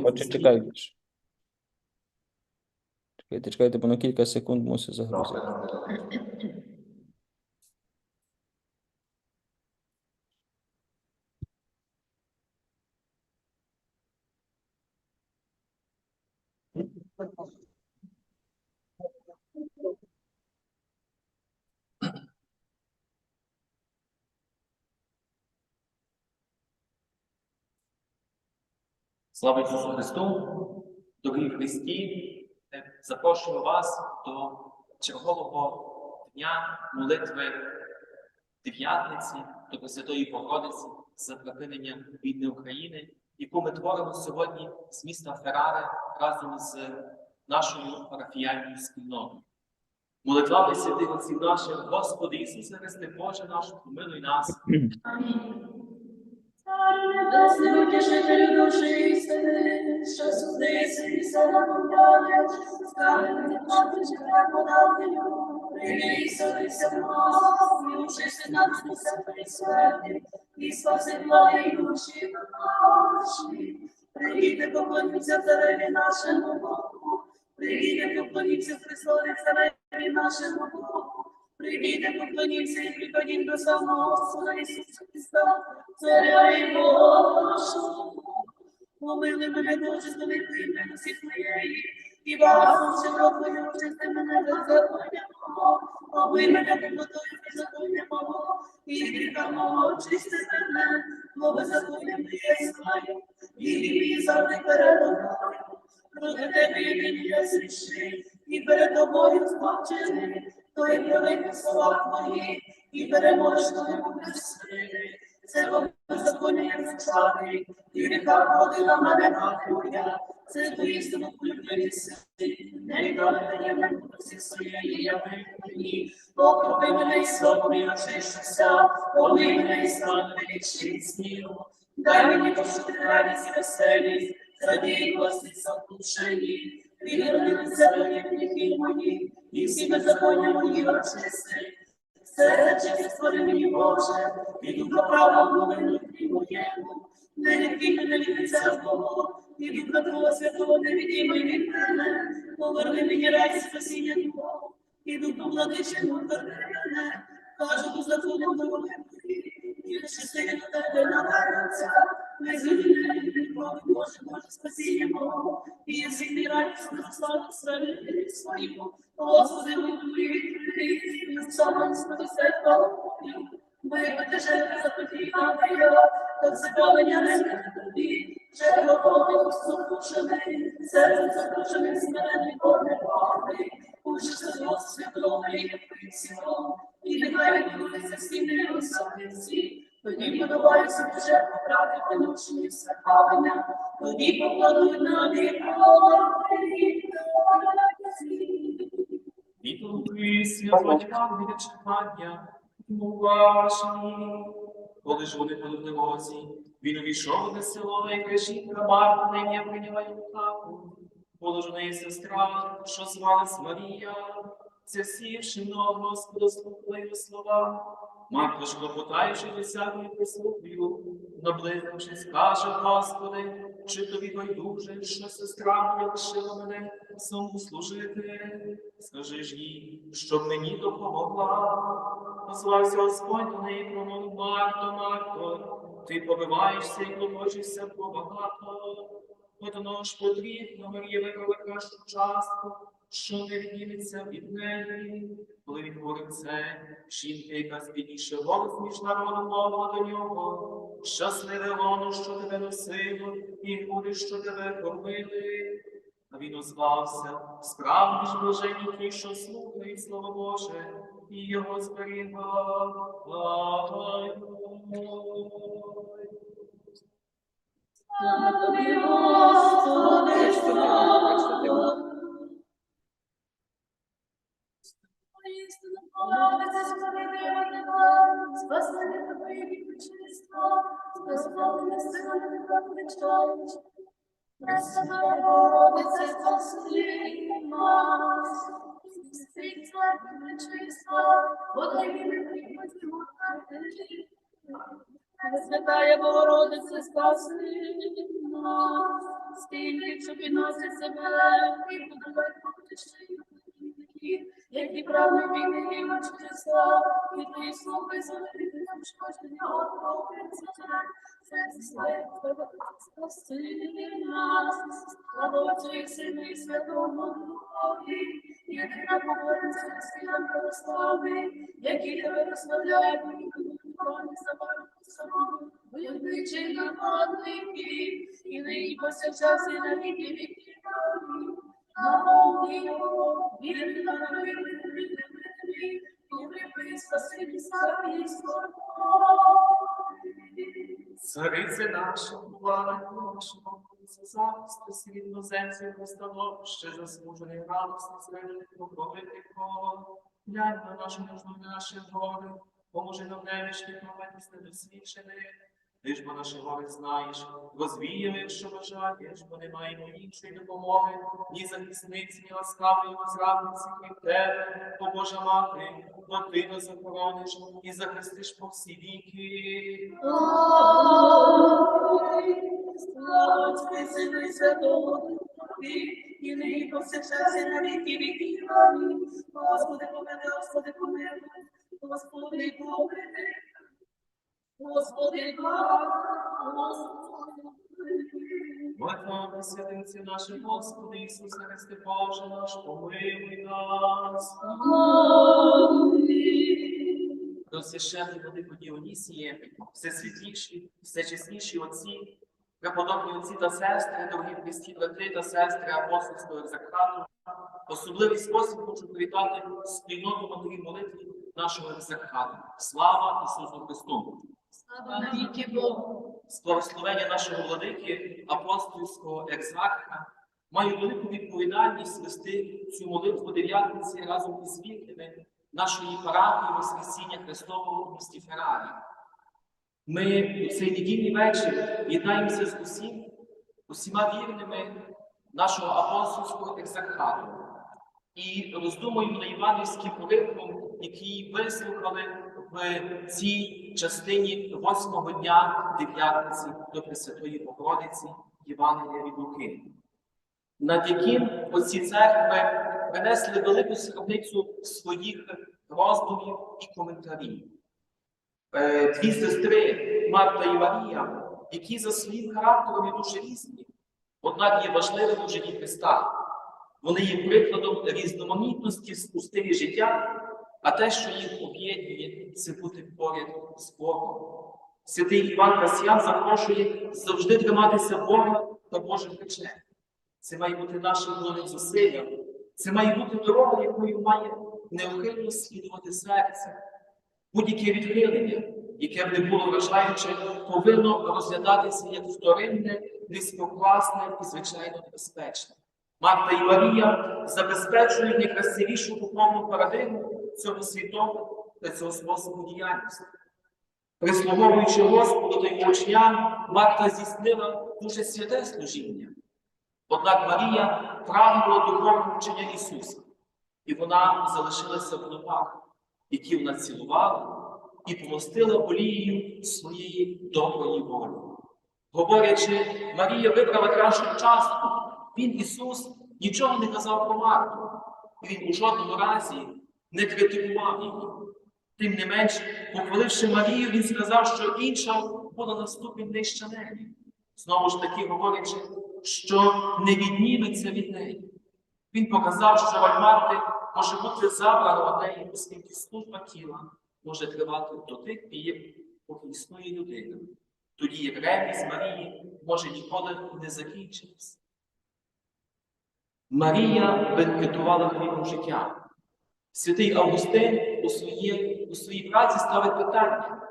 Отже, чекайте. ж. Чекайте, чекайте, бо на кілька секунд мусить загрузити. Слава Ісусу Христу, дорогі Христі, Е, запрошую вас до чергового дня молитви дев'ятниці до Пресвятої Богородиці за припинення війни України, яку ми творимо сьогодні з міста Ферари разом з нашою парафіяльною спільнотою. Молитвами святих отців наших, Господи Ісусе Христе, Боже наш, помилуй нас. Небесний утішителю душі істини, що судиться і самопомляє, скарбний подвижка подателю, прийди і селися в нас, і учишся нас до себе смерті, і спаси твої душі наші. Поклоніться цареві нашому Богу, прийдіте, поклоніться Христові цареві нашому Богу, прийдіте, поклоніться і приходіть до самого Господа Ісуса Христа, Царя і Божого. Помили мене, Боже, з великої милості Твоєї, і багато широкою очисти мене беззаконня мого, Омий мене повнотою беззаконня мого, і гріха мого очисти мене, бо беззаконня моє знаю, і мій завжди перед тобою. Проти тебе єдиний я зрішив, і перед тобою спочини, то й пролити слова твої, і переможною буде сили. Це беззаконня я зачаний, і ріка ходила мене нахуя. Це поістину полюблені сини, не віддали мене всі своєї яви мені. Покропи мене і словом і очищуся, помий мене і стан величий снігу. Дай мені пошути радість і веселість, радій гості заключені. Відверни від себе гріхи мої, і всі. Серце чисте мені, Боже, і духа права повинну моєму. Не відкинь мене від лиця Бога, і духа Твого святого не відіймай від мене. Поверни мені радість спасіння Твого, і духа владичину верни мене. Кажу до закону твої, і щасливі до тебе навернуться. Не звільни від Бога, Боже, Боже, спасіння Бога, і я всіх радість на славу своєму. Господи, ми саме спасеться Богу. Вибити жертви за потіка моя, та не тобі. Жертва Богу, сукушений, серце закрушений, смиренний, Боже, Боже. Бог святого і присілом, і нехай відбудеться всі невисокі всі. Тоді подобаються до жертви брати поночні святавення, тоді покладуть на віки. Відлуки святої від чекання, уважні. Коли ж вони були в дорозі, він увійшов до село, яке жінка Марта ім'я прийняла йому хату. Ж неї сестра, що звалась Марія, сівши ног Господа його слова. Марта ж клопотаючи десятою прислухою, наблизившись, каже, Господи, чи тобі байдуже, що сестра моя лишила мене саму служити? Скажи ж їй, щоб мені допомогла. Позвався Господь до неї, промовив Марто, Марто, ти побиваєшся і клопочешся побагато. Одно ж потрібно Марія кращу частку, що не відніметься від неї. Коли він говорив це, жінка, яка збідніше голос між народом мовила до нього. Щасливе воно, що тебе носило, і буде, що тебе кормили. А він озвався, справді ж блаженні ті, що слухають Слово Боже, і його зберігають. Слава тобі, Господи, слава. Істину Богородиця, сповідуємо тебе, спасення Твоє від причинства, спасення сина тебе причаєш. Пресвятая Богородице, спаси нас. Церкви причинства, подай мені приймати Пресвятая Богородице, спаси нас. стільки, що підносить себе, і подавай помочі, які правди війни і очі Христа, і твої слухай завжди нам, його робиться, серце тебе спаси нас, слава Отцю і Сину і Святому Духові, єдина помолиться Християн православний, які тебе прославляємо і будуть забарву самому, виключи на подвиг, і нині повсякчас і на віки віків. Амінь. Наповни його, вірни на вірни, Любий спасибі, славі, скорбі. Царице наша, бувала нашого, за захист світ іноземців постановище, заслужений радосний звернений покровити кого. Глянь на нашу нужду на наші гори, поможи нам немічних моментів недосвідчених. Ти ж бо наші гори знаєш, розвіяли, якщо бажаєш, бо не маємо іншої допомоги, ні захисниці, ні ласкавої возрадниці, крім тебе, о Божа мати, бо ти нас захорониш і захистиш по всі віки. Слава і Сину і нині повсякчас і на віки віків. Господи, помилуй, Господи, помилуй, Господи, помилуй. Господи. Молитва святинці наші, Господи Ісусе Христе Боже наш, помилуй нас. Амінь. Просвященний Владико Діонісіє, все світліші, все чесніші отці, преподобні отці та сестри, дорогі Христі, брати та сестри апостольського екзархату, особливий спосіб хочу привітати спільноту матері молитви нашого екзархату. Слава Ісусу Христу! Слава навіки Богу. з благословення нашого владики, апостольського екзарха, маю велику відповідальність вести цю молитву дев'ятниці разом із вірними нашої парафії Воскресіння Христового в місті Феррарі. Ми у цей недільний вечір єднаємося з усім, усіма вірними нашого апостольського екзархату і роздумуємо на євангельський поривком, який вислухали в цій частині восьмого дня дев'ятниці до Пресвятої Богородиці Євангелія від Луки, над яким оці церкви принесли велику скарбницю своїх роздумів і коментарів. Е, Дві сестри Марта і Марія, які за своїм характером є дуже різні, однак є важливими в житті Христа. Вони є прикладом різноманітності у стилі життя, а те, що їх об'єднує, це бути поряд з Богом. Святий Іван Касьян запрошує завжди триматися Бога та Божих речей. Це має бути нашим головним зусиллям. Це має бути дорога, якою має неухильно слідувати серце. Будь-яке відхилення, яке б не було вражаюче, повинно розглядатися як вторинне, низькокласне і, звичайно, небезпечне. Марта і Марія забезпечують найкрасивішу духовну парадигму цього світового та цього способу діяльності. Прислуговуючи Господу та його учням, Марта здійснила дуже святе служіння. Однак Марія прагнула духовного вчення Ісуса, і вона залишилася в ногах, які вона цілувала, і помостила олією своєї доброї волі. Говорячи, Марія вибрала кращу частку. Він, Ісус, нічого не казав про Марту. Він у жодному разі не критикував її. Тим не менш, похваливши Марію, він сказав, що інша була на ступінь нижче неї. Знову ж таки, говорячи, що не відніметься від неї. Він показав, що роль Марти може бути забрана в неї, оскільки служба тіла може тривати до тих пір, поки існує людина. Тоді як ревність Марії може ніколи не закінчитися. Марія бенкетувала хлібом життя. Святий Августин у, своє, у своїй праці ставить питання,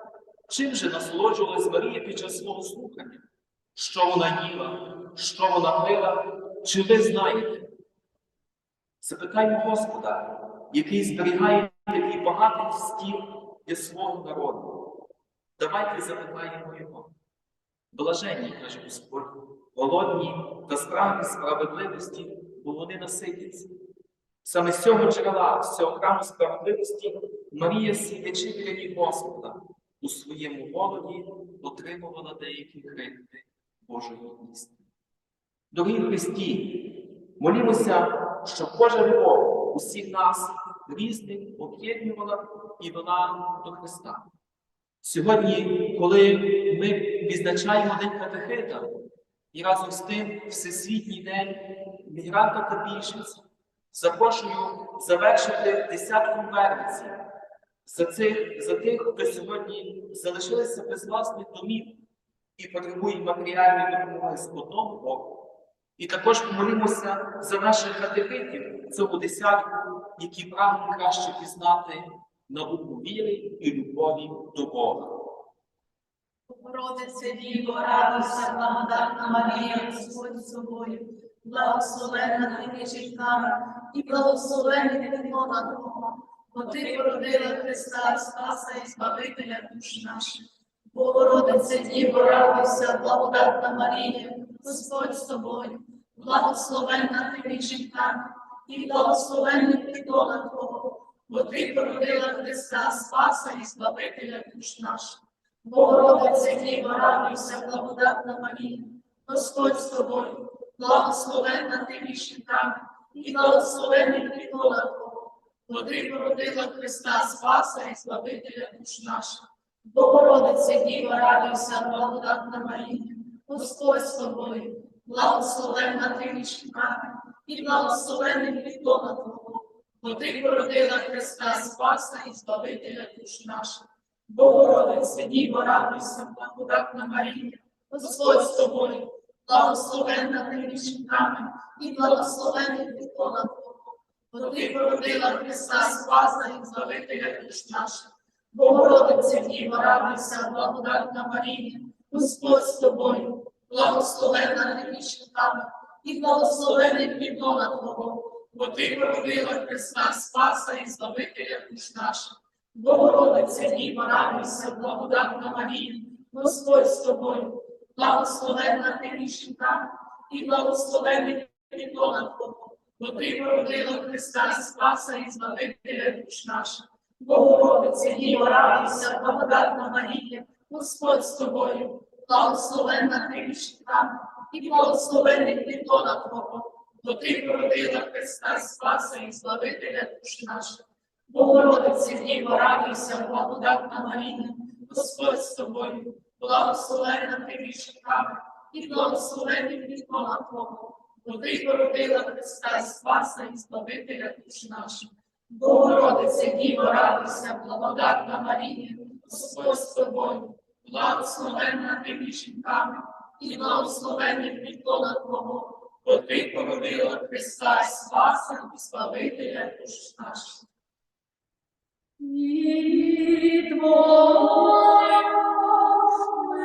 чим же насолоджувалась Марія під час свого слухання? Що вона їла, що вона пила, чи ви знаєте? Запитаймо Господа, який зберігає такий багатий стіл для свого народу. Давайте запитаємо його. Блаженні, каже Господь, голодні та справді справедливості, бо вони наситяться. Саме з цього джерела, з цього храму справедливості, Марія, біля ніг Господа, у своєму голоді отримувала деякі крихти Божої істини. Дорогі Христі, молімося, щоб Божа любов усіх нас різних об'єднувала і вела до Христа. Сьогодні, коли ми відзначаємо День Катехита і разом з тим Всесвітній день мігранта та біженця, запрошую завершити десятку верниці за, за тих, хто сьогодні залишилися без власних домів і потребують матеріальної допомоги з одного боку. І також помолимося за наших катехитів в цьому десятку, які прагнуть краще пізнати науку віри і любові до Бога. Богородице Діво, радуйся, благодатна Марія, Господь з тобою, благословенна ти між жінками, і благословенний плода Твого, бо ти породила Христа, Спаса і Збавителя душ наших. Богородице Діво, радуйся, благодатна Марія, Господь з тобою, благословенна ти між жінками, і благословенний плода Твого, бо ти породила Христа, Спаса і Збавителя душ наших. Богородице Діво, радуйся, благодатна Марія, Господь з тобою, благословенна ти між жінками, і благословенний плітлона Твого, бо ти породила Христа Спаса і Збавителя душ наших. Богородице Діво, радуйся, благодатна Марія, Господь з тобою, благословенна ти між жінками, і благословенний плітлона Твого, бо ти породила Христа Спаса і Збавителя душ наших. Богородице, Діво, радуйся, благодатна Марія, Господь з тобою, благословенна ти між жінками, і благословенний плітлона Твого, бо ти породила Христа Спаса і Збавителя душ наших. Богородице, Діво, радуйся, благодатна Марія, Господь з тобою, благословенна ти між і благословенний плітлона Твого, бо ти породила Христа Спаса і Збавителя душ наших. Богородице, Діво, радуйся, благодатна Марія, Господь з тобою, благословенна ти між жінками, і благословенний плітлона Твого, бо ти породила Христа Спаса і Збавителя душ наших. Богородице, Діво, радуйся, благодатна Марія, Господь з тобою, благословенна ти між жінками, і благословенний плітлона Твого, бо ти породила Христа Спаса і Збавителя душ наших. Богородице, Діво, радуйся, благодатна Марія, Господь з тобою, благословенна ти між жінками, і благословенний плітлона Твого, бо ти породила Христа Спаса і Збавителя душ наших. Богородице, Діво, радуйся, благодатна Марія, Господь з тобою, благословенна ти між і благословенний плітлона Твого, бо ти породила Христа Спаса і Збавителя душ наших. І твоя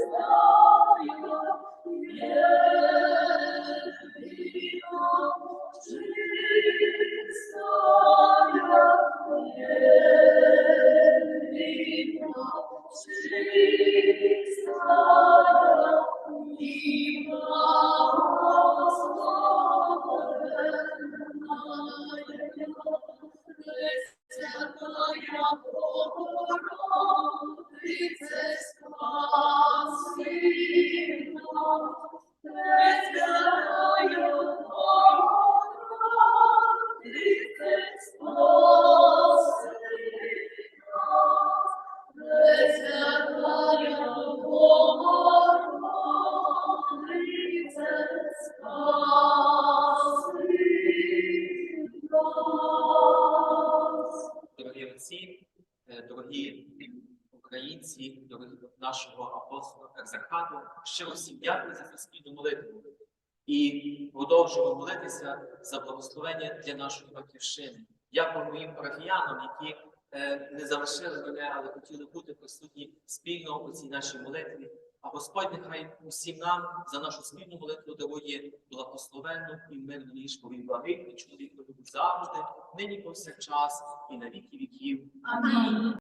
Yes. Українці, дорогі нашого апостола за хату. Щиро всім дякую за цю спільну молитву. І продовжуємо молитися за благословення для нашої батьківщини. Дякую моїм парафіянам, які е, не залишили мене, але хотіли бути присутні спільно у цій нашій молитві. А Господь нехай усім нам за нашу спільну молитву дарує благословенну і мирну ніч, бо він і чоловік завжди, нині повсякчас і на віки віків. Амінь.